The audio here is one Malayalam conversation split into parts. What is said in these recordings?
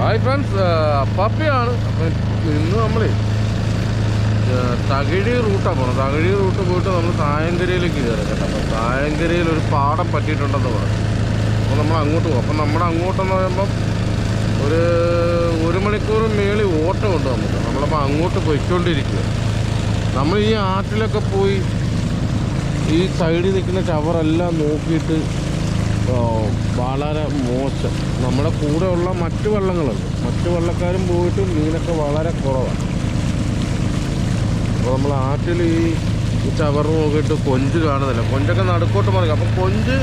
Hi friends പപ്പിയാണ്. അപ്പം ഇന്ന് നമ്മൾ തകഴി റൂട്ടാണ് പോകണം തകഴി റൂട്ട് പോയിട്ട് നമ്മൾ തായങ്കരയിലേക്ക് കയറി കേട്ടോ. അപ്പം തായങ്കരയിൽ ഒരു പാടം പറ്റിയിട്ടുണ്ടെന്ന് പറഞ്ഞു. അപ്പോൾ നമ്മൾ അങ്ങോട്ട് പോകും അപ്പം നമ്മുടെ അങ്ങോട്ടെന്ന് പറയുമ്പം ഒരു ഒരു മണിക്കൂർ മേളിൽ ഓട്ടമുണ്ട് നമുക്ക് നമ്മളപ്പോൾ അങ്ങോട്ട് പോയിക്കൊണ്ടിരിക്കുക. നമ്മൾ ഈ ആറ്റിലൊക്കെ പോയി ഈ സൈഡിൽ നിൽക്കുന്ന ചവറെല്ലാം നോക്കിയിട്ട് വളരെ മോശം. നമ്മുടെ കൂടെയുള്ള മറ്റ് വള്ളങ്ങളുണ്ട്. മറ്റ് വള്ളക്കാരും പോയിട്ട് മീനൊക്കെ വളരെ കുറവാണ് അപ്പോൾ നമ്മൾ ആറ്റിൽ ഈ ചവർ നോക്കിയിട്ട് കൊഞ്ച് കാണുന്നില്ല. കൊഞ്ചൊക്കെ നടുക്കോട്ട് മറിയും. അപ്പോൾ കൊഞ്ച്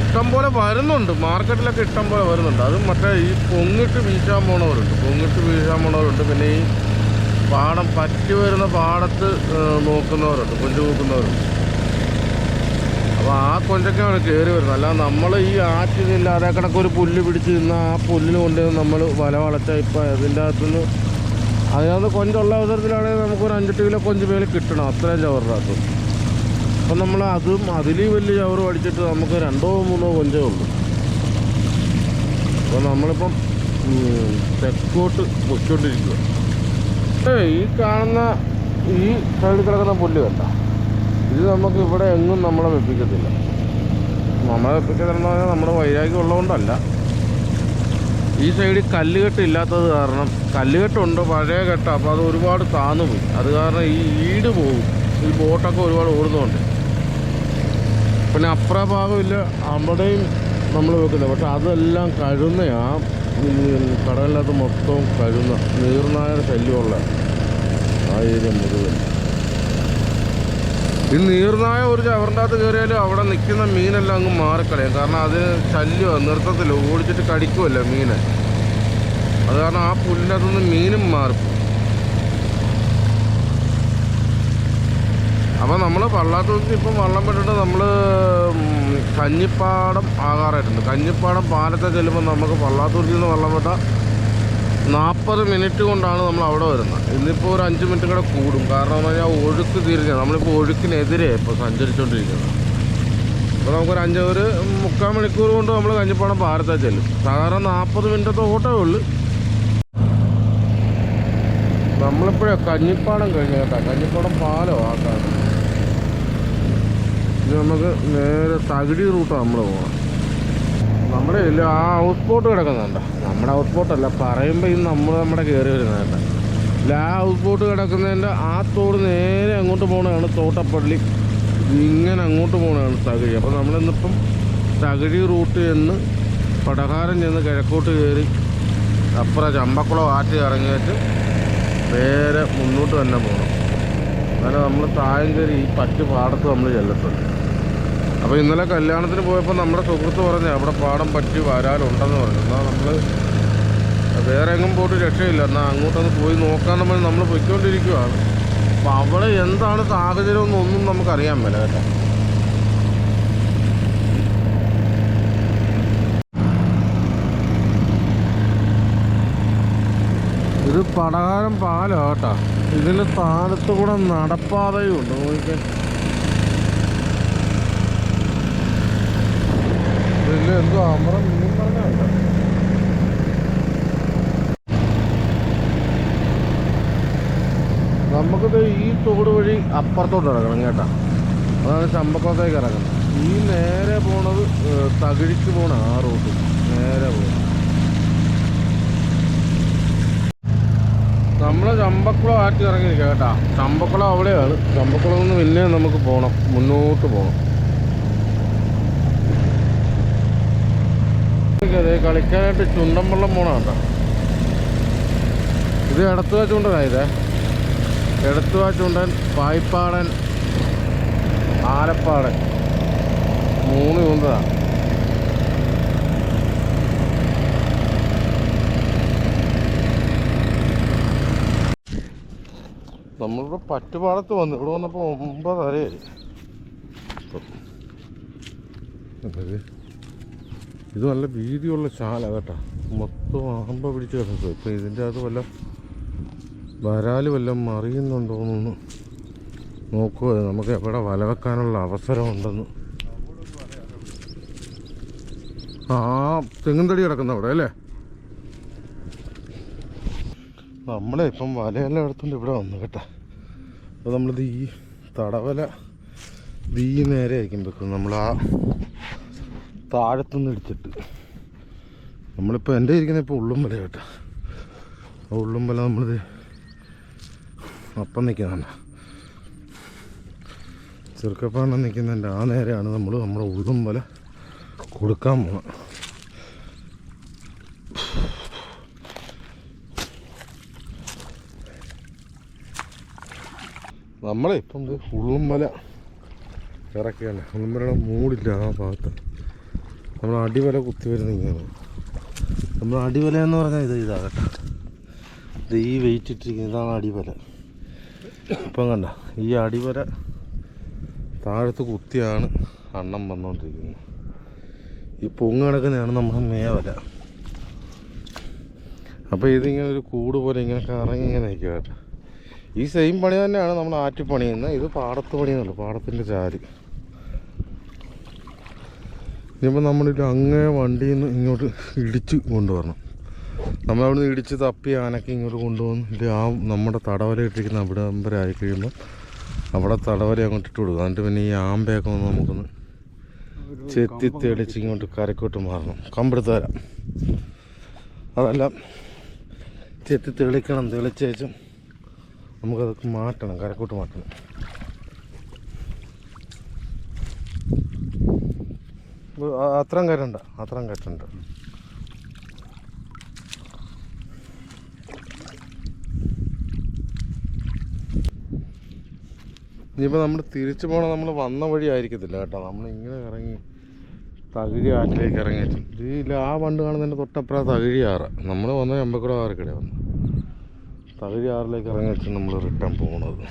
ഇഷ്ടം പോലെ വരുന്നുണ്ട്. മാർക്കറ്റിലൊക്കെ ഇഷ്ടം പോലെ വരുന്നുണ്ട്. അതും മറ്റേ ഈ പൊങ്ങിട്ട് വീശാൻ പോണവരുണ്ട്. പൊങ്ങിട്ട് വീശാൻ പോണവരുണ്ട്. പിന്നെ ഈ പാടം പറ്റി വരുന്ന പാടത്ത് നോക്കുന്നവരുണ്ട്. കൊഞ്ച് നോക്കുന്നവരുണ്ട് അപ്പോൾ ആ കൊഞ്ചൊക്കെയാണ് കയറി വരുന്നത്. അല്ല നമ്മൾ ഈ ആറ്റിനില്ല അതേ കണക്ക് ഒരു പുല്ല് പിടിച്ച് നിന്ന് ആ പുല്ലിന് കൊണ്ട് നമ്മൾ വല വളച്ചാൽ ഇപ്പം അതിന്റെ അകത്തുനിന്ന് അതിനകത്ത് കൊഞ്ചുള്ള അവസരത്തിലാണെങ്കിൽ നമുക്കൊരു അഞ്ചെട്ട് കിലോ കൊഞ്ച് മേലെ കിട്ടണം. അത്രയും ചവറിന്റെ അകത്ത്. അപ്പം നമ്മൾ അതും അതിൽ വലിയ ചവറ് പഠിച്ചിട്ട് നമുക്ക് രണ്ടോ മൂന്നോ കൊഞ്ചേ ഉള്ളൂ. അപ്പോൾ നമ്മളിപ്പം തെക്കോട്ട് പൊയ്ക്കൊണ്ടിരിക്കുക ഈ കാണുന്ന ഈ സൈഡിൽ കിടക്കുന്ന പുല്ല് കണ്ട? ഇത് നമുക്ക് ഇവിടെ എങ്ങും നമ്മളെ വെപ്പിക്കത്തില്ല. നമ്മളെ വെപ്പിക്കത്തില്ലെന്ന് പറഞ്ഞാൽ നമ്മുടെ വൈരാഗ്യം ഉള്ളതുകൊണ്ടല്ല. ഈ സൈഡിൽ കല്ലുകെട്ട് ഇല്ലാത്തത് കാരണം കല്ലുകെട്ടുണ്ട് പഴയ കെട്ട അപ്പോൾ അത് ഒരുപാട് താന്നു പോയി അത് കാരണം ഈ ഈട് പോകും ഈ ബോട്ടൊക്കെ ഒരുപാട് ഓടുന്നുണ്ട് പിന്നെ അപ്പുറ ഭാഗമില്ല അവിടെയും നമ്മൾ വെക്കുന്നത് പക്ഷെ അതെല്ലാം കഴുന്നയാണ് കടലിനകത്ത് മൊത്തം കഴുന്ന നീർനായ ശല്യമുള്ള ആ ഏരിയ മുഴുവൻ. ഈ നീർനായ ഒരു ചവറിന്റെ അകത്ത് കയറിയാലും അവിടെ നിൽക്കുന്ന മീനെല്ലാം അങ്ങ് മാറിക്കളയും. കാരണം അത് ശല്യമാണ് നിർത്തത്തില്ല. ഓടിച്ചിട്ട് കടിക്കുമല്ലോ മീനെ. അത് കാരണം ആ പുല്ലിന്റെ അകത്തുനിന്ന് മീനും മാറും. അപ്പോൾ നമ്മൾ വള്ളാത്തൂർക്ക് ഇപ്പം വള്ളം പെട്ടിട്ട് നമ്മൾ കഞ്ഞിപ്പാടം ആകാറായിട്ടുണ്ട്. കഞ്ഞിപ്പാടം പാലത്തെ ചെല്ലുമ്പോൾ നമുക്ക് വള്ളാത്തൂർക്കിൽ നിന്ന് വള്ളം വിട്ടാൽ നാൽപ്പത് മിനിറ്റ് കൊണ്ടാണ് നമ്മൾ അവിടെ വരുന്നത്. ഇന്നിപ്പോൾ ഒരു അഞ്ച് മിനിറ്റ് കൂടെ കൂടും. കാരണം എന്ന് പറഞ്ഞാൽ ഒഴുക്ക് തിരിഞ്ഞ നമ്മളിപ്പോൾ ഒഴുക്കിനെതിരെ ഇപ്പോൾ സഞ്ചരിച്ചുകൊണ്ടിരിക്കുന്നത് അപ്പോൾ നമുക്കൊരു അഞ്ച് ഒരു മുക്കാൽ മണിക്കൂർ കൊണ്ട് നമ്മൾ കഞ്ഞിപ്പാടം പാലത്തെ ചെല്ലും. സാധാരണ നാൽപ്പത് മിനിറ്റത്തെ ഓട്ടമേ ഉള്ളൂ. നമ്മളിപ്പോഴേ കഞ്ഞിപ്പാടം കഴിഞ്ഞ കേട്ടോ. കഞ്ഞിപ്പാടം പാലോ ആക്കാൻ ഇത് നമുക്ക് നേരെ തകിടി റൂട്ടാണ് നമ്മൾ പോകണം നമ്മുടെ ഇല്ല ആ ഹൗസ് ബോട്ട് കിടക്കുന്നുണ്ട്. നമ്മുടെ ഹൗസ് ബോട്ടല്ല പറയുമ്പോൾ ഇന്ന് നമ്മൾ നമ്മുടെ കയറി വരുന്നതല്ല ആ ഹൗസ് ബോട്ട് കിടക്കുന്നതിന്റെ ആ തോട് നേരെ അങ്ങോട്ട് പോകണതാണ് തോട്ടപ്പള്ളി. ഇങ്ങനെ അങ്ങോട്ട് പോകണതാണ് തകഴി. അപ്പോൾ നമ്മളിന്നിപ്പം തകഴി റൂട്ട് ചെന്ന് പടകാരം ചെന്ന് കിഴക്കോട്ട് കയറി അപ്പുറം ചമ്പക്കുളം ആറ്റി ഇറങ്ങിയിട്ട് നേരെ മുന്നോട്ട് തന്നെ പോകണം അങ്ങനെ നമ്മൾ താഴം കയറി ഈ പറ്റ് പാടത്ത് നമ്മൾ ചെല്ലത്തുള്ളൂ. അപ്പോൾ ഇന്നലെ കല്യാണത്തിന് പോയപ്പോൾ നമ്മുടെ സുഹൃത്ത് പറഞ്ഞു അവിടെ പാടം പറ്റി വരാലുണ്ടെന്ന് പറഞ്ഞു. എന്നാൽ നമ്മൾ വേറെ എങ്ങും പോയിട്ട് രക്ഷയില്ല. എന്നാൽ അങ്ങോട്ടൊന്ന് പോയി നോക്കാൻ നമ്മൾ നമ്മൾ പൊയ്ക്കൊണ്ടിരിക്കുകയാണ് അപ്പോൾ അവിടെ എന്താണ് സാഹചര്യം എന്നൊന്നും നമുക്കറിയാൻ മേല കേട്ടോ. ഇത് പടകാരം പാലം കേട്ടോ. ഇതിന് താഴത്ത് കൂടെ നോക്കിക്കാൻ ഇതിൽ എന്തോ അമരം മീൻ പറഞ്ഞുണ്ട് നമുക്കിത് ഈ തോട് വഴി അപ്പുറത്തോട്ട് ഇറങ്ങണം കേട്ടോ. അതാണ് ചമ്പക്കുളത്തേക്ക് ഇറങ്ങുന്നത്. ഈ നേരെ പോണത് തകിഴിച്ച് പോണ ആ റോഡ് നേരെ പോകണം നമ്മൾ ചമ്പക്കുളം ആറ്റി ഇറങ്ങിയിരിക്കുക കേട്ടാ. ചമ്പക്കുളം അവിടെയാണ്. ചമ്പക്കുളം നിന്ന് പിന്നെ നമുക്ക് പോണം. മുന്നോട്ട് പോകണം അതെ കളിക്കാനായിട്ട് ചുണ്ടൻ വെള്ളം പോണ കേട്ടോ ഇത് എടത്തുവ ചുണ്ടനായത് എടത്തുവ ചുണ്ടൻ പായിപ്പാടൻ ആലപ്പാടൻ. മൂന്ന് ചൂണ്ടതാണ് നമ്മളിവിടെ പറ്റുപാടത്ത് വന്നു. ഇവിടെ വന്നപ്പോൾ ഒമ്പതരയായി. ഇത് നല്ല വീതിയുള്ള ശാല കേട്ടോ. മൊത്തം ആമ്പ പിടിച്ച് കിടക്കുക ഇപ്പം ഇതിന്റെ അകത്ത് വല്ല വരാൽ വല്ലതും മറിയുന്നുണ്ടോന്നൊന്ന് നോക്കുക നമുക്ക് എവിടെ വല വെക്കാനുള്ള അവസരമുണ്ടെന്ന്. ആ തെങ്ങും തടി കിടക്കുന്ന അവിടെ അല്ലേ? നമ്മളെ ഇപ്പം വലയെല്ലാം എടുത്തുകൊണ്ട് ഇവിടെ വന്നു കേട്ടോ. അപ്പോൾ നമ്മളിത് ഈ തടവല ദീ നേരെ ആയിരിക്കും വെക്കും നമ്മൾ ആ താഴത്തുനിന്ന് ഇടിച്ചിട്ട്. നമ്മളിപ്പോൾ എന്റെ ഇരിക്കുന്ന ഇപ്പോൾ ഉള്ളുമ്പല കേട്ടോ. ആ ഉള്ളുമ്പല നമ്മളിത് അപ്പം നിൽക്കുന്നതാണ്. ചെറുക്കപ്പാണ് നിൽക്കുന്നതിന്റെ ആ നേരെയാണ് നമ്മൾ നമ്മുടെ ഉള്ളുമ്പല കൊടുക്കാൻ പോകണം നമ്മളെ ഇപ്പം ഉള്ളുമല ഇറക്കിയാണ്. ഉള്ളുമലയുടെ മൂടില്ല ആ ഭാഗത്ത്. നമ്മൾ അടിവല കുത്തി വരുന്ന നമ്മൾ അടിവല എന്ന് പറഞ്ഞാൽ ഇത് ഇതാകട്ടെ. ഇത് ഈ വെയിറ്റ് ഇട്ടിരിക്കുന്നത് ഇതാണ് അടിവല. ഇപ്പം കണ്ട ഈ അടിവല താഴത്ത് കുത്തിയാണ് അണ്ണം വന്നുകൊണ്ടിരിക്കുന്നത് ഈ പൊങ്ങ് കിടക്കുന്നതാണ് നമ്മുടെ മേവല അപ്പോൾ ഇതിങ്ങനെ ഒരു കൂട് പോലെ ഇങ്ങനെ കറങ്ങി ഇങ്ങനെ നിൽക്കുക കേട്ടോ ഈ സെയിം പണി തന്നെയാണ് നമ്മൾ ആറ്റിപ്പണിയുന്നത് ഇത് പാടത്ത് പണിയെന്നുള്ളൂ പാടത്തിന്റെ ചാൽ. ഇനിയിപ്പോൾ നമ്മളിത് അങ്ങേ വണ്ടിയിൽ നിന്ന് ഇങ്ങോട്ട് ഇടിച്ച് കൊണ്ടുവരണം. നമ്മളവിടുന്ന് ഇടിച്ച് തപ്പി ആനക്ക് ഇങ്ങോട്ട് കൊണ്ടുവന്ന് ആ നമ്മുടെ തടവല ഇട്ടിരിക്കുന്ന അവിടെ വരെ ആയി കഴിയുമ്പോൾ അവിടെ തടവല അങ്ങോട്ട് ഇട്ട് കൊടുക്കുക എന്നിട്ട് പിന്നെ ഈ ആമ്പയൊക്കെ ഒന്ന് നമുക്കൊന്ന് ചെത്തി തെളിച്ച് ഇങ്ങോട്ട് കരക്കോട്ട് മാറണം. കമ്പെടുത്ത് തരാം അതെല്ലാം ചെത്തി തെളിക്കണം. തെളിച്ചേച്ചും നമുക്കതൊക്കെ മാറ്റണം. കരക്കോട്ട് മാറ്റണം ഇത് അ- അത്രയും കരണ്ട അത്രയും കറ്റുണ്ട് ഇനിയിപ്പോൾ നമ്മൾ തിരിച്ചു പോകണം നമ്മൾ വന്ന വഴി ആയിരിക്കത്തില്ല കേട്ടോ. നമ്മൾ ഇങ്ങനെ ഇറങ്ങി തകഴി ആറ്റിലേക്ക് ഇറങ്ങിയിട്ട്. ഇതിൽ ആ പണ്ട് കാണുന്നതിന്റെ തൊട്ടപ്പുറം തകഴി ആറ്. നമ്മൾ വന്ന എമ്പക്കുട ആറക്കട വന്നു തകഴി ആറിലേക്ക് ഇറങ്ങിയിട്ട് നമ്മൾ റിട്ടേൺ പോകണത്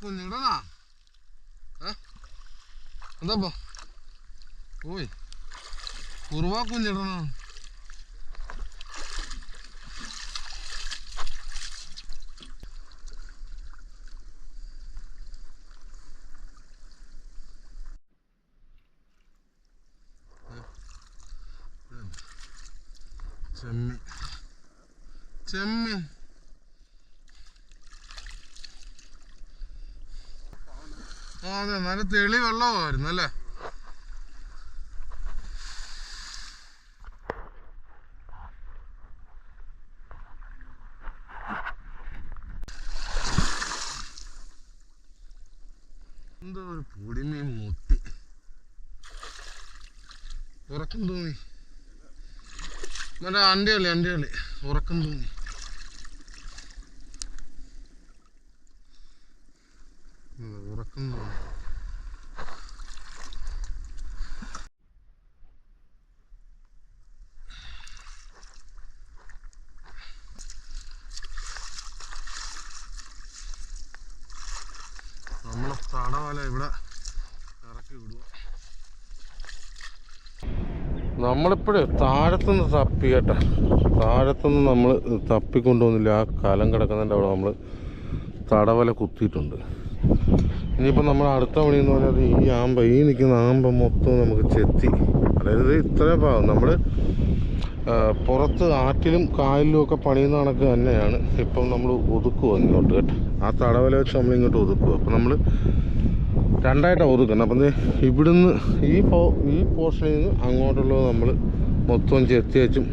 കുറുവ കുഞ്ഞിടണാ എന്താ ഓയ് കുറുവ കുഞ്ഞിടണ ചെമ്മീൻ ചെമ്മീൻ ആ അതെ നല്ല തെളി വെള്ളമായിരുന്നു അല്ലേ? എന്തോ ഒരു പൊടിമീൻ മുട്ടി ഉറക്കം തോന്നി മറ്റേ അണ്ടികളി അണ്ടികളി ഉറക്കം തോന്നി ഉം, ഉറക്കം തോന്നി നമ്മളെ തടവല ഇവിടെ ഇറക്കി വിടുക നമ്മളിപ്പോഴേ താഴത്തുനിന്ന് തപ്പി കേട്ടോ. താഴത്തുനിന്ന് നമ്മൾ തപ്പിക്കൊണ്ടുവന്നില്ല? ആ കലം കിടക്കുന്നതിന്റെ അവിടെ നമ്മൾ തടവല കുത്തിയിട്ടുണ്ട്. ഇനിയിപ്പോൾ നമ്മൾ അടുത്ത പണി പറഞ്ഞാൽ ഈ ആമ്പ ഈ നിൽക്കുന്ന ആമ്പ മൊത്തം നമുക്ക് ചെത്തി. അതായത് ഇത്രയും ഭാഗം. നമ്മൾ പുറത്ത് ആറ്റിലും കായലിലും ഒക്കെ പണിയുന്ന കണക്ക് തന്നെയാണ് ഇപ്പം നമ്മൾ ഒതുക്കുക ഇങ്ങോട്ട് കേട്ടോ. ആ തടവല വെച്ച് നമ്മൾ ഇങ്ങോട്ട് ഒതുക്കുക അപ്പം നമ്മൾ രണ്ടായിട്ടാണ് ഒതുക്കുന്നത്. അപ്പം ഇവിടുന്ന് ഈ പോ ഈ പോർഷനിൽ നിന്ന് അങ്ങോട്ടുള്ളത് നമ്മൾ മൊത്തം ചെത്തി വെച്ചും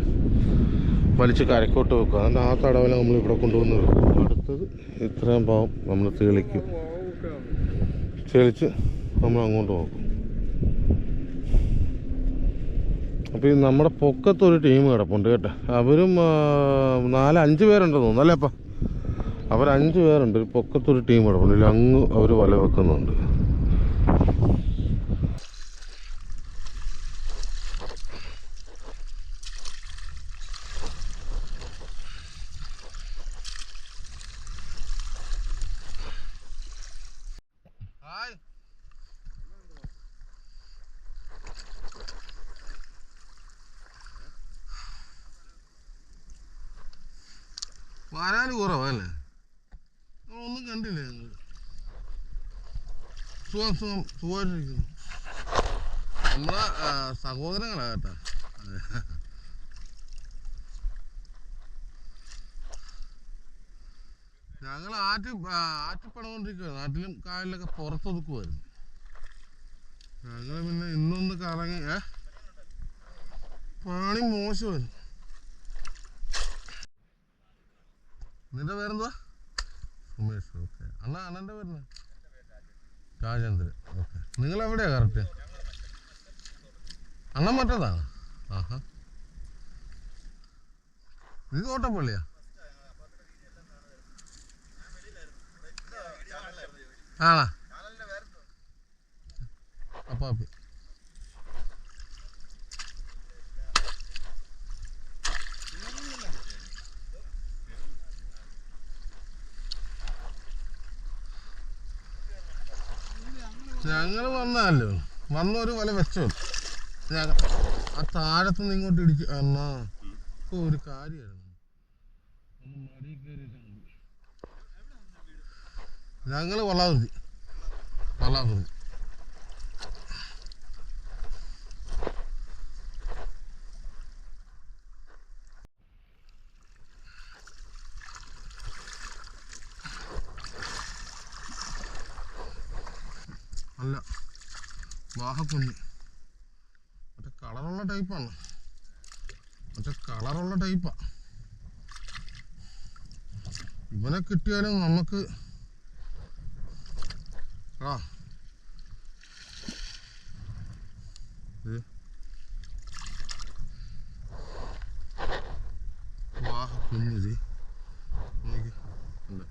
വലിച്ച് കരക്കോട്ട് വെക്കുക അതുകൊണ്ട് ആ തടവല നമ്മൾ ഇവിടെ കൊണ്ടുവന്ന് അടുത്തത് ഇത്രയും പാവം നമ്മൾ തെളിക്കും. തെളിച്ച് നമ്മൾ അങ്ങോട്ട് നോക്കും. അപ്പോൾ ഈ നമ്മുടെ പൊക്കത്തൊരു ടീം കിടപ്പുണ്ട് കേട്ടോ. അവരും നാലഞ്ച് നാല് അഞ്ച് പേരുണ്ടെന്ന് തോന്നുന്നു അല്ലേ അപ്പം? അവർ അഞ്ച് പേരുണ്ട്. ഒരു പൊക്കത്തൊരു ടീം കിടപ്പുണ്ട്. അങ്ങ് അവർ വല വെക്കുന്നുണ്ട് ഹായ് വരാൻ കുറവല്ലേ? ഒന്നും കണ്ടില്ല ഞങ്ങൾ സുഖം സുഖം സുഖമായിട്ടിരിക്കുന്നു. നമ്മളെ സഹോദരങ്ങളാ കേട്ടാ. ഞങ്ങൾ ആറ്റ് ആറ്റിപ്പണകൊണ്ടിരിക്കുക നാട്ടിലും കായലിലൊക്കെ പുറത്തൊതുക്കുമായിരുന്നു ഞങ്ങൾ പിന്നെ ഇന്നൊന്ന് കറങ്ങി ഏ? പണി മോശമായിരുന്നു. നിന്റെ പേരെന്തുവാ? സുമേഷ് ഓക്കെ അണ്ണ അണ്ണന്റെ പേരെന്നാ രാജേന്ദ്രൻ ഓക്കെ നിങ്ങൾ എവിടെയാ കറക്റ്റ് അണ്ണൻ മറ്റേതാണ് ആഹാ. ഇത് തോട്ടപ്പള്ളിയാ ആണാ. അപ്പാപ്പി. ഞങ്ങൾ വന്നാലോ? വന്ന ഒരു വല വെച്ചോ. ഞങ്ങ ആ താഴത്ത് നിന്ന് ഇങ്ങോട്ട് ഇടിച്ചു എന്നാ ഒരു കാര്യമായിരുന്നു. ഞങ്ങൾ വള്ളാതുരുത്തി വള്ളാതുരുത്തി അല്ല. വാഹക്കുഞ്ഞ്. മറ്റേ കളറുള്ള ടൈപ്പാണ്. മറ്റേ കളറുള്ള ടൈപ്പാ. ഇവനെ കിട്ടിയാലും നമുക്ക് ആ ഇത് വാഹക്കുഞ്ഞിത് നോക്കി ഉണ്ട്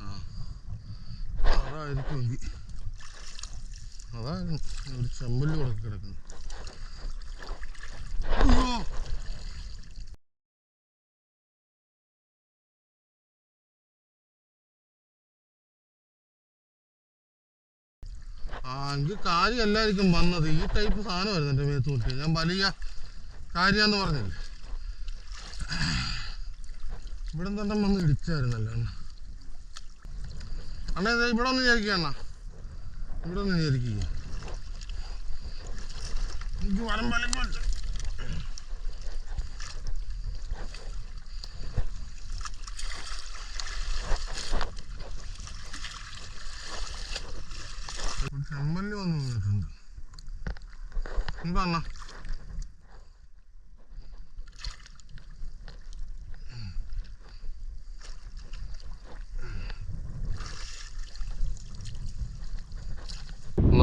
ആ അതായിരിക്കുമെങ്കിൽ അതാണ് ഒരു ചെമ്പല്ലി കൊടുക്ക് കിടക്കുന്നത് അയ്യോ ആ എനിക്ക് കാര്യം എല്ലാവർക്കും വന്നത്. ഈ ടൈപ്പ് സാധനമായിരുന്നു എന്റെ മേത്ത് കൂട്ടി ഞാൻ വലിയ കാര്യാന്ന് പറഞ്ഞില്ലേ. ഇവിടെ തന്നെ വന്ന് ഇടിച്ചായിരുന്നല്ലോ അണ്ണ അണ്ണ ഇവിടെ ഒന്ന് വിചാരിക്കുക ഇവിടെ ഒന്ന് വിചാരിക്കുക എനിക്ക് വരം വലിക്കുമല്ലോ ചെമ്പല്ലി വന്ന് നിന്നിട്ടുണ്ട്. എന്താ അണ്ണ?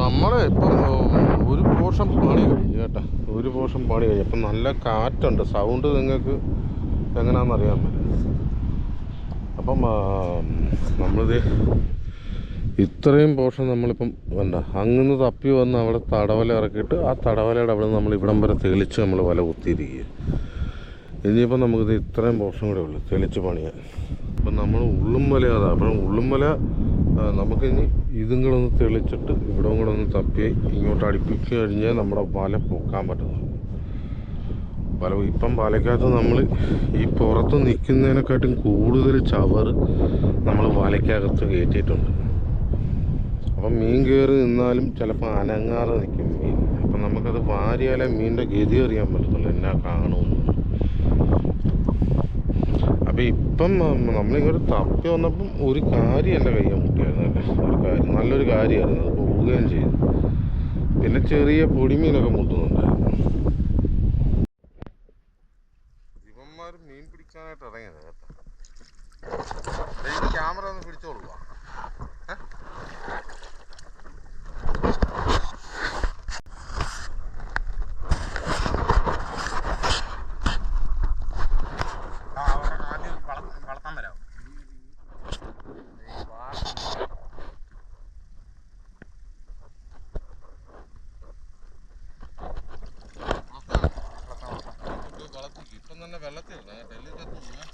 നമ്മളെ ഇപ്പം ഒരു പോർഷൻ പണി കഴിഞ്ഞു കേട്ടോ. ഒരു പോർഷൻ പണി കഴിഞ്ഞു. അപ്പം നല്ല കാറ്റുണ്ട്. സൗണ്ട് നിങ്ങൾക്ക് എങ്ങനെയാണെന്ന് അറിയാൻ പറ്റും അപ്പം നമ്മളിത് ഇത്രയും പോർഷൻ നമ്മളിപ്പം വേണ്ട അങ്ങനെ തപ്പി വന്ന് അവിടെ തടവല ഇറക്കിയിട്ട് ആ തടവലയുടെ അവിടെ നമ്മൾ ഇവിടം വരെ തെളിച്ച് നമ്മൾ വല കുത്തിയിരിക്കുക ഇനിയിപ്പം നമുക്കിത് ഇത്രയും പോർഷൻ കൂടെ ഉള്ളു തെളിച്ച് പണിയാൻ. അപ്പം നമ്മൾ ഉള്ളും വല അതാ അപ്പം ഉള്ളും വല ആ, നമുക്കിനി ഇതും കൂടെ ഒന്ന് തെളിച്ചിട്ട് ഇവിടെ കൂടെ ഒന്ന് തപ്പി ഇങ്ങോട്ട് അടുപ്പിച്ച് കഴിഞ്ഞാൽ നമ്മുടെ വല പൊക്കാൻ പറ്റുന്നുള്ളൂ. വല ഇപ്പം വലയ്ക്കകത്ത് നമ്മൾ ഈ പുറത്ത് നിൽക്കുന്നതിനെക്കാട്ടും കൂടുതൽ ചവറ് നമ്മൾ വലയ്ക്കകത്ത് കയറ്റിയിട്ടുണ്ട്. അപ്പം മീൻ കയറി നിന്നാലും ചിലപ്പോൾ അനങ്ങാതെ നിൽക്കും മീൻ. അപ്പം നമുക്കത് വാരിയാലേ മീനിന്റെ ഗതി അറിയാൻ പറ്റത്തുള്ളൂ എന്നാ കാണുമെന്ന്. അപ്പം ഇപ്പം നമ്മ- നമ്മളിങ്ങോട്ട് തപ്പി വന്നപ്പം ഒരു കാര്യമല്ല കയ്യെ മുട്ടിയായിരുന്നു ഒരു കാര്യം നല്ലൊരു കാര്യമായിരുന്നു അത് പോവുകയും ചെയ്തു. പിന്നെ ചെറിയ പൊടിമീനൊക്കെ മുട്ടുന്നുണ്ടായിരുന്നു. ഇവന്മാർ മീൻ പിടിക്കാനായിട്ട് ഇറങ്ങിയത് കേട്ടോ. ക്യാമറ ഒന്ന് പിടിച്ചോളുക ആദ്യം വളർത്താൻ വരാം ഇപ്പം തന്നെ വെള്ളത്തിൽ ഡൽഹി ചെത്തുന്നു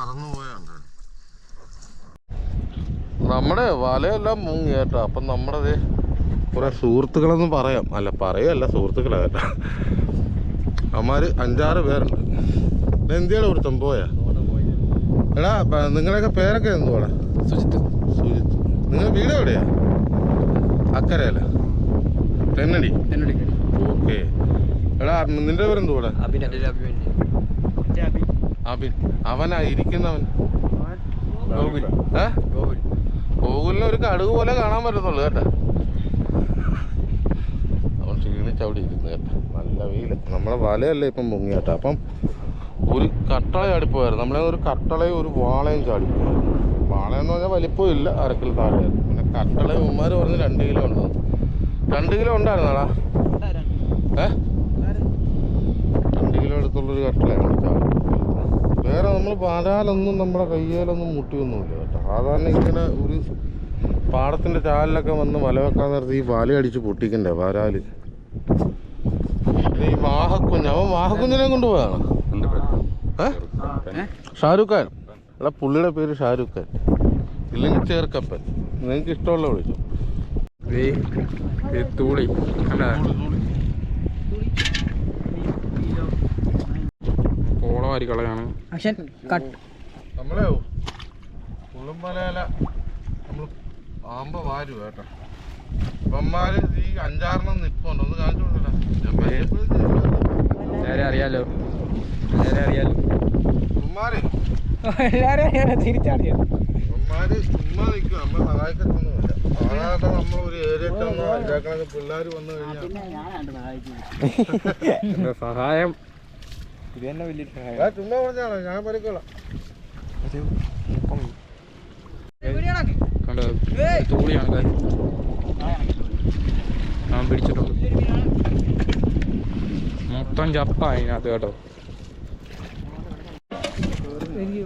പറന്നു പോയുണ്ട് നമ്മുടെ വലയെല്ലാം മുങ്ങി കേട്ടോ. അപ്പം നമ്മുടെ കുറെ സുഹൃത്തുക്കളെന്ന് പറയാം. അല്ല പറയല്ല സുഹൃത്തുക്കളാ കേട്ടോ. അമ്മാര് അഞ്ചാറ് പേരുണ്ട്. എന്തിയാണ് ഒരുത്തം പോയാ. എടാ നിങ്ങളുടെയൊക്കെ പേരൊക്കെ എന്തുവാടാ? സുജിത്ത്. സുജിത്ത്. നിങ്ങൾ വീട് എവിടെയാ? അക്കരയല്ല? തെന്നടി. എന്നോട് ഓക്കെ. എടാ നിന്റെ പേരെന്തുവാടാ? അഭിമന്യു അബിൻ. അവനാ ഇരിക്കുന്നവൻ. ഗോകുൽ. ഏ? ഗോകുലിനെ ഒരു കടുക് പോലെ കാണാൻ പറ്റത്തുള്ളു കേട്ടോ. അവൻ ക്ഷീണിച്ചവിടെ ഇരുന്ന് കേട്ടോ. നല്ല വെയിൽ നമ്മളെ വലയല്ലേ ഇപ്പം മുങ്ങി കേട്ടോ. അപ്പം ഒരു കട്ടള ചാടിപ്പോയായിരുന്നു. നമ്മളെ ഒരു കട്ടളയും ഒരു വാളയും ചാടിപ്പോയായിരുന്നു. വാളയെന്ന് പറഞ്ഞാൽ വലിപ്പം ഇല്ല അരക്കിൽ താഴെയായിരുന്നു പിന്നെ കട്ടള ഉമ്മാർ പറഞ്ഞ് രണ്ട് കിലോ ഉണ്ട്? രണ്ട് കിലോ ഉണ്ടായിരുന്നാടാ. ഏ? രണ്ട് കിലോ അടുത്തുള്ളൊരു കട്ടളയാണ് ചാടിപ്പോയത്. വേറെ നമ്മൾ പാലാലൊന്നും നമ്മുടെ കയ്യിലൊന്നും മുട്ടിയൊന്നുമില്ല കേട്ടോ. സാധാരണ ഇങ്ങനെ ഒരു പാടത്തിന്റെ ചാലിലൊക്കെ വന്ന് വല വെക്കാൻ നേരത്ത് ഈ വല അടിച്ച് പൊട്ടിക്കണ്ടേ പാലാൽ ഈ വാഹക്കുഞ്ഞ് അവൻ വാഹക്കുഞ്ഞിനെ കൊണ്ടുപോയാണ് ഷാരൂഖ് ഖാൻ. അല്ല പുള്ളിയുടെ പേര് ഷാരൂഖ് ഖാൻ. ഇല്ലെങ്കിൽ ചേർക്കപ്പൻ. നിങ്ങൾക്ക് ഇഷ്ടമുള്ള വിളിച്ചു. തൂളി. പോളമാരി കളയാണ് അക്ഷൻ കട്ട്. നമ്മളെ പുള്ളുമ്പലയില നമ്മൾ ആമ്പ വാരു കേട്ടോ. ഇവന്മാര് ഈ അഞ്ചാറെണ്ണം നിപ്പുണ്ട്. ഒന്ന് കാണിച്ചു കൊടുക്കണ്ട ഞാൻ പരിചയപ്പെടുത്തി നേരെ അറിയാലോ. നേരെ അറിയാലോ. ഇവന്മാര് എല്ലാരും തിരിച്ചറിയാം. ഇവന്മാര് ചുമ്മാ നിൽക്കും നമ്മളെ സഹായിക്കത്തൊന്നുമില്ല. സാധാരണ നമ്മൾ ഒരു പിള്ളേർ വന്നു കഴിഞ്ഞാൽ സഹായം? ഇത് തന്നെ വലിയൊരു സഹായം. ഞാൻ പരിക്കോളാം കണ്ടോ? തൂളിയാണ് കാര്യം ഞാൻ പിടിച്ചിട്ടുണ്ട്. മൊത്തം ചപ്പ അതിനകത്ത് കേട്ടോ.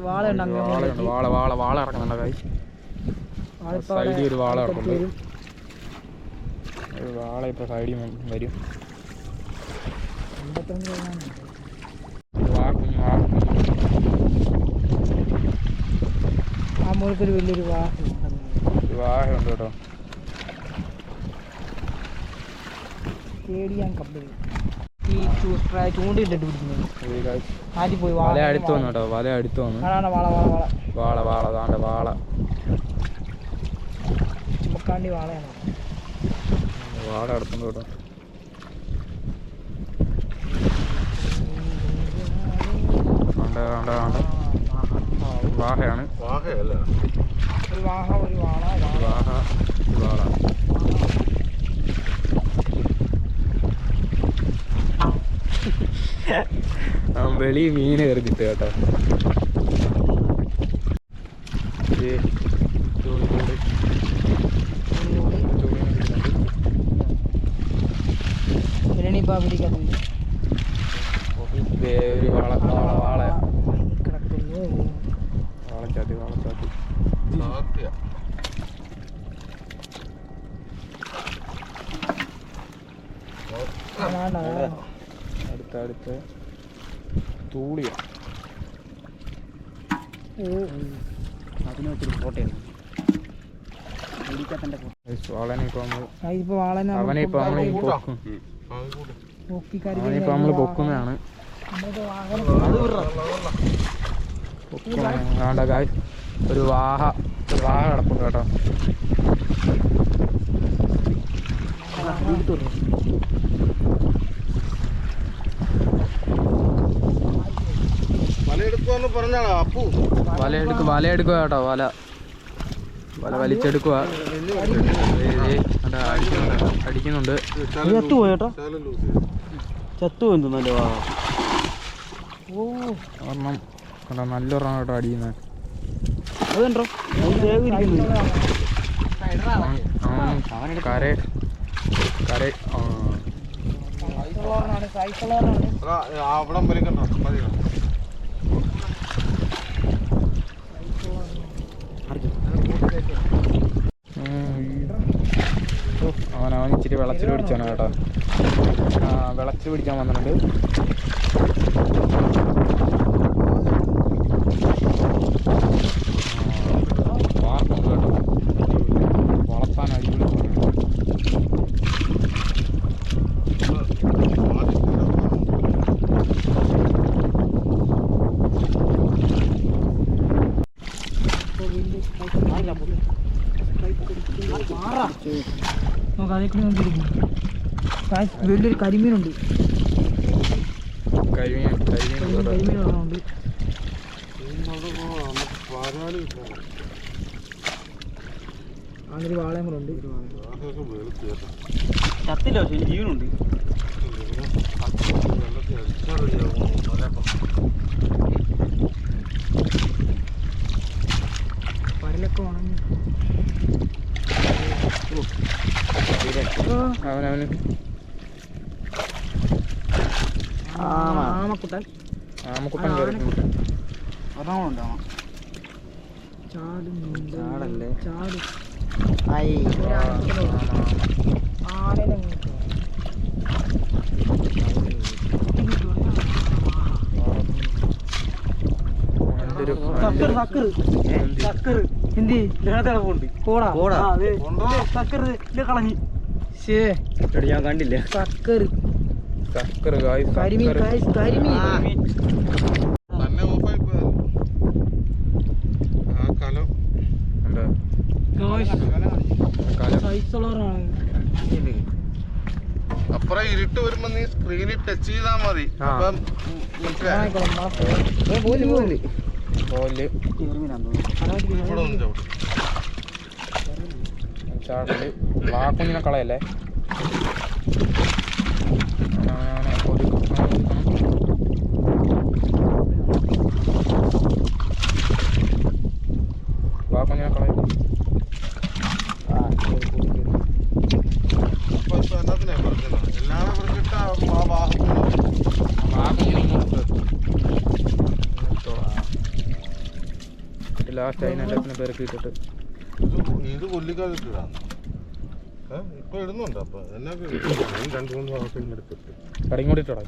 വാളയുണ്ട് വാള വാള വാള ഇറക്കുന്നുണ്ട് കായ് സൈഡിൽ ഒരു വാള ഇറക്കുന്നുണ്ട്. ഒരു വാള ഇപ്പൊ സൈഡിൽ വരും. മുകൾക്കൊരു വലിയൊരു വാഹനം ഒരു വാഹയുണ്ട് കേട്ടോ. കേടിയാൻ കപ്പൽ ഈ ചൂ- ട്ര- ചൂണ്ടയിട്ടിട്ട് പിടിക്കുന്നത്. ഇത് guys, ആദ്യം പോയി വല അടുത്ത് വന്നു കേട്ടോ വല അടുത്ത് വന്നു. വാള വാള വാള. വാള വാള താണ്ട വാള. ചുമക്കാണ്ടി വാളയാണ് വാള അടുത്തുണ്ട് കേട്ടോ. വാഹയാണ്. വാഹയല്ല? ഒരു വാഹ ഒരു വാള വാഹ വാള. വെളി മീൻ കേട്ടോ. ഇരണിപ്പാ പിടിക്കുന്നത് ദേ ഒരു വാള വാള. വാള അതാണ്. അടുത്ത അടുത്ത. തൂളിയ. ഓ, അതിന് വെച്ചൊരു ഫോട്ടോയാണ് വാളനെ ഇപ്പൊ നമ്മൾ പൊക്കുന്നതാണ്. പൊക്കുന്നതാണ് ഒരു വാഹ ഒരു വാഹ കിടപ്പുണ്ട് കേട്ടോ. വല എടുക്കുക വല എടുക്കുക കേട്ടോ വല. വല വലിച്ചെടുക്കുക അടിക്കുന്നുണ്ട് അടിക്കുന്നുണ്ട്. ചത്തുപോയി എന്തെന്നല്ലോ ഓ ഒരെണ്ണം കണ്ടോ നല്ലൊരെണ്ണം കേട്ടോ അടിക്കുന്നത് മതി. അവൻ ഇച്ചിരി വിളച്ചിൽ പിടിച്ചാണ് കേട്ടോ. ആ വിളച്ചിൽ പിടിക്കാൻ വന്നിട്ടുണ്ട്. അതിൽ കൂടി നോക്കിയിരിക്കും വലിയൊരു കരിമീനുണ്ട്. കരിമീൻ ഉണ്ട്. അങ്ങനെ വാളയും കൂടെ ഉണ്ട്. അതൊക്കെ വെളുത്ത് കേട്ടോ. ചത്തില്ല പക്ഷേ ജീവനുണ്ട്. വെള്ളത്തിൽ അടിച്ചാൽ അവനവന്. ആമക്കുട്ടൻ. ആമക്കുട്ടൻ ചാടല്ലേ? ചാടും. ഹിന്ദി പോടാ. പോടാ. സക്കർ കളഞ്ഞി. ഞാൻ കണ്ടില്ല. സക്കർ സക്കർ ഗായ്സ് കരിമീൻ കരിമീൻ. അപ്പുറം ഇരുട്ട് വരുമ്പോ നീ സ്ക്രീനിൽ ടച്ച് ചെയ്താ മതി. അപ്പം മനസ്സിലായോ? പോൽ ഇവിടെ ഒന്ന് ചവിട്ട്. ചാടൽ. വാക്കുഞ്ഞിനെ കളയല്ലേ. വാക്കുഞ്ഞിനെ കളയും. അപ്പൊ ഇപ്പൊ എന്നത്തിനാ പെറുക്കുന്നത്? ഇത് കൊല്ലിക്കാതെ ഇട്ടതാണ് ഇപ്പൊ ഇടുന്നുണ്ട്. അപ്പൊ എന്നാ രണ്ടു മൂന്ന് ഭാഗത്ത് എടുത്തിട്ട് കടയും കൂടി ഇട്ടോടാ.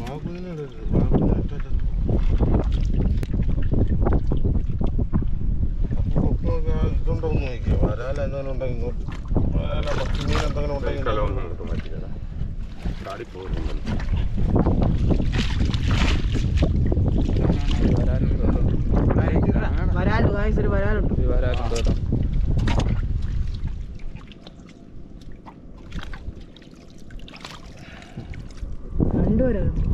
വാക്കുഞ്ഞിനെ ഇടരുത്. വാക്കുഞ്ഞിനെ ഇട്ടിട്ട് അപ്പൊ ഒക്കെ ആ ഇതുണ്ടോ എന്ന് നോക്കിയാ വരാല. എന്തെങ്കിലും ഉണ്ടെങ്കിൽ എന്തെങ്കിലും ഉണ്ടെങ്കിൽ ഗായ്സ് ഒരു വരാലുണ്ട് വരാലുണ്ട് കേട്ടോ രണ്ട് വരാലുണ്ട്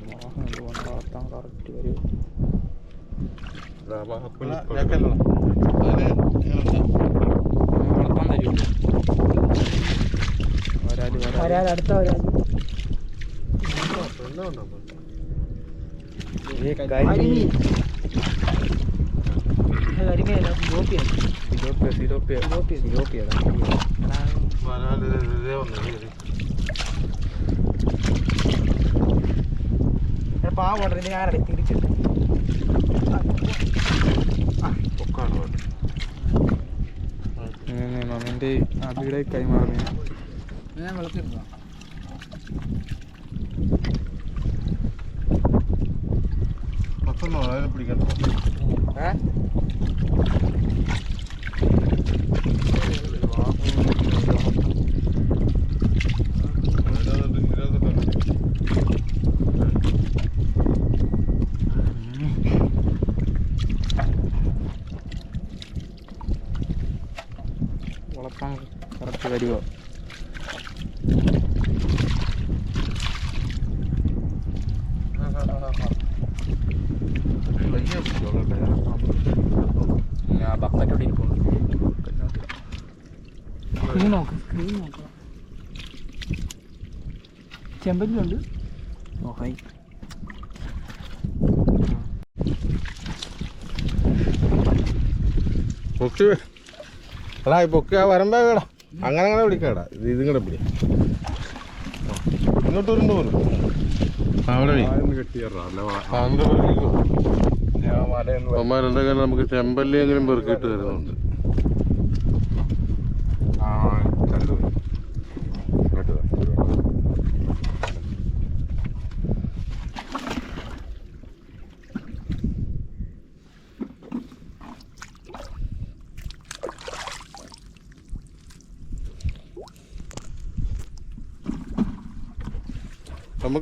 മോഹം കൊണ്ട് വളർത്താൻ കറക്റ്റ് വരും ഞെക്കല്ലോ. അതിന് ഇങ്ങനെ വളർത്താൻ തരും വരാൽ വരാൽ വരാൽ അടുത്ത വരാൽ എല്ലാം ഉണ്ടോ അപ്പൊ? കരിമീൻ കരിമീനല്ല ഗോപിയാണ് സിലോപ്പിയ സിലോപ്പിയ സിലോപ്പിയ വരാൽ ഇതേ വന്നു ഇത്. പാവം ഞാനട തിരിച്ചിട്ട്. മമ്മിന്റെ അബിയുടെ കൈമാറുന്നു ഞാൻ വെള്ളത്തിരുന്നോ Bakalım öyle bir gel. He? ചെമ്പല്ലുണ്ട് നോക്കായി പൊക്കി വേ- എടാ ഈ പൊക്കി ആ വരമ്പേ വേടാ അങ്ങനെ അങ്ങനെ വിളിക്കടാ. ഇത് ഇതും കൂടെ പിടി. ആ. ഇങ്ങോട്ട് വരുമ്പോ വരും. അവിടെ അമ്മമാരുടെ നമുക്ക് ചെമ്പല്ലി എങ്കിലും പെറുക്കിയിട്ട് തരുന്നുണ്ട്.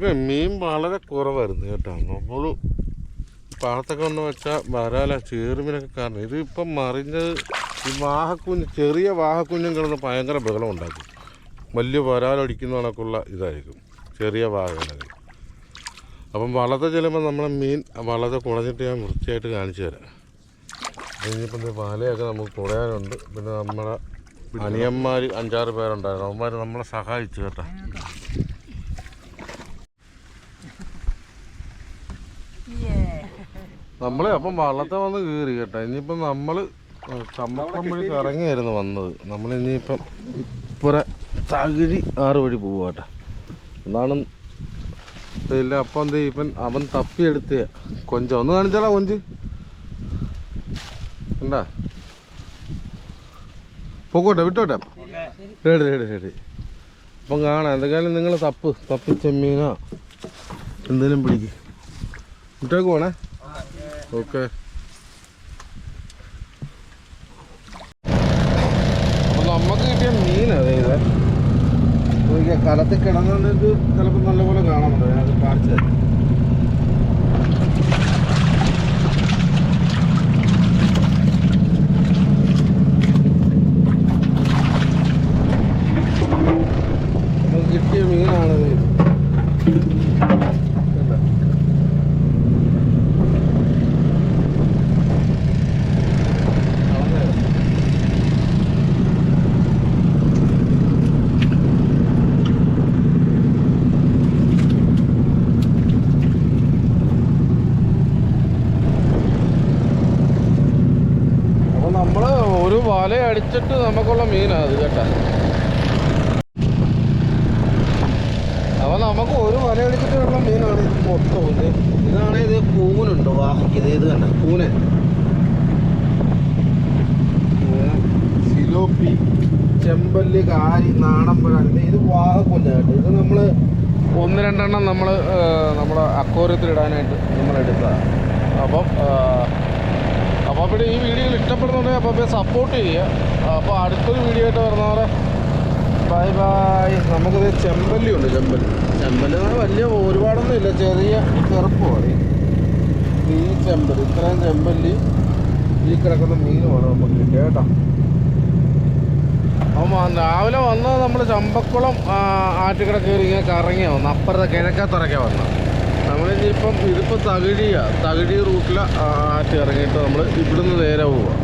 നമുക്ക് മീൻ വളരെ കുറവായിരുന്നു കേട്ടോ. നമ്മൾ പാടത്തൊക്കെ വന്ന് വെച്ചാൽ വരാല ചേറുമീനൊക്കെ കാരണം ഇത് ഇപ്പം മറിഞ്ഞത് ഈ വാഹക്കുഞ്ഞ് ചെറിയ വാഹക്കുഞ്ഞും കിടന്ന് ഭയങ്കര ബഹളം ഉണ്ടാക്കും. വലിയ വരാലടിക്കുന്ന കണക്കുള്ള ഇതായിരിക്കും. ചെറിയ വാഹകളൊക്കെ അപ്പം വള്ളത്തെ ചെല്ലുമ്പോൾ നമ്മളെ മീൻ വള്ളത്തെ കുടഞ്ഞിട്ട് ഞാൻ വൃത്തിയായിട്ട് കാണിച്ചു തരാം. ഇനിയിപ്പം വാലയൊക്കെ നമുക്ക് കുടയാനുണ്ട് പിന്നെ നമ്മുടെ അനിയന്മാർ അഞ്ചാറ് പേരുണ്ടായിരുന്നു. അവന്മാർ നമ്മളെ സഹായിച്ചു കേട്ടോ. നമ്മൾ അപ്പം വള്ളത്തെ വന്ന് കയറി കേട്ടോ. ഇനിയിപ്പം നമ്മൾ ചമ്മക്കം വഴി ഇറങ്ങിയായിരുന്നു വന്നത്. നമ്മൾ ഇനിയിപ്പം ഇപ്പുറ തകഴി ആറ് വഴി പോവുക കേട്ടോ. എന്നാണ് ഇല്ല അപ്പം എന്ത് ചെയ്യും? ഇവൻ അവൻ തപ്പിയെടുത്ത കൊഞ്ച ഒന്ന് കാണിച്ചാലാ കൊഞ്ച്? ഉണ്ടാ പോക്കോട്ടെ വിട്ടോട്ടെ? റെഡി റെഡി റെഡി അപ്പം കാണാം. എന്തെങ്കിലും നിങ്ങൾ തപ്പ് തപ്പി ചെമ്മീനോ എന്തെങ്കിലും പിടിക്ക്. വിട്ടേക്ക് പോണേ. ഓക്കെ നമുക്ക് കിട്ടിയ മീൻ അതെ കലത്തിൽ കിടന്നുകൊണ്ട് ചിലപ്പോൾ നല്ലപോലെ കാണാൻ പറ്റും. ഞാൻ കാണിച്ചു തരാം നമുക്ക് കിട്ടിയ മീനാണിത് കണ്ടോ? കളഞ്ഞോ? അപ്പൊ നമ്മൾ ഒരു വല അടിച്ചിട്ട് നമുക്കുള്ള മീനാ അത് കേട്ടാ. അപ്പൊ നമുക്ക് ഒരു വല അടിച്ചിട്ടുള്ള മീനാണ് ഇത് മൊത്തം ഇത്. ഇതാണ് ഇത് കൂനുണ്ട്? വാ ഇത് കൂനൻ കൂനൻ, സിലോപ്പി ചെമ്പല്ലി കാരി നാടമ്പഴ ഇത് കേട്ടോ. ഇത് നമ്മൾ ഒന്ന് രണ്ടെണ്ണം നമ്മൾ നമ്മുടെ അക്വോറിയത്തിൽ ഇടാനായിട്ട് നമ്മൾ എടുത്തതാണ് അപ്പം അപ്പോൾ പിന്നെ ഈ വീഡിയോയിൽ ഇഷ്ടപ്പെടുന്നുണ്ടെങ്കിൽ അപ്പോൾ സപ്പോർട്ട് ചെയ്യുക. അപ്പോൾ അടുത്തൊരു വീഡിയോ ആയിട്ട് വരുന്നവരെ ബൈ ബൈ നമുക്കത് ചെമ്പല്ലി ഉണ്ട് ചെമ്പല്ലി. ചെമ്പല്ലി എന്ന് വലിയ ഒരുപാടൊന്നും ഇല്ല ചെറിയ ചെറുപ്പമാണ്. ഈ ചെമ്പല്ലി ഇത്രയും ചെമ്പല്ലി ഈ കിടക്കുന്ന മീനുമാണ് നമുക്ക് കിട്ടിയ കേട്ടോ. അപ്പം രാവിലെ വന്നത് നമ്മൾ ചമ്പക്കുളം ആറ്റുകിട കയറി ഇങ്ങനെ കറങ്ങിയാണ് വന്നത്. അപ്പുറത്തെ കിഴക്കത്തിറക്കിയ വന്ന നമ്മളിപ്പം ഇതിപ്പോൾ തകഴിയാണ് തകഴി റൂട്ടിൽ ആറ്റ് ഇറങ്ങിയിട്ട് നമ്മൾ ഇവിടുന്ന് നേരെ പോവുക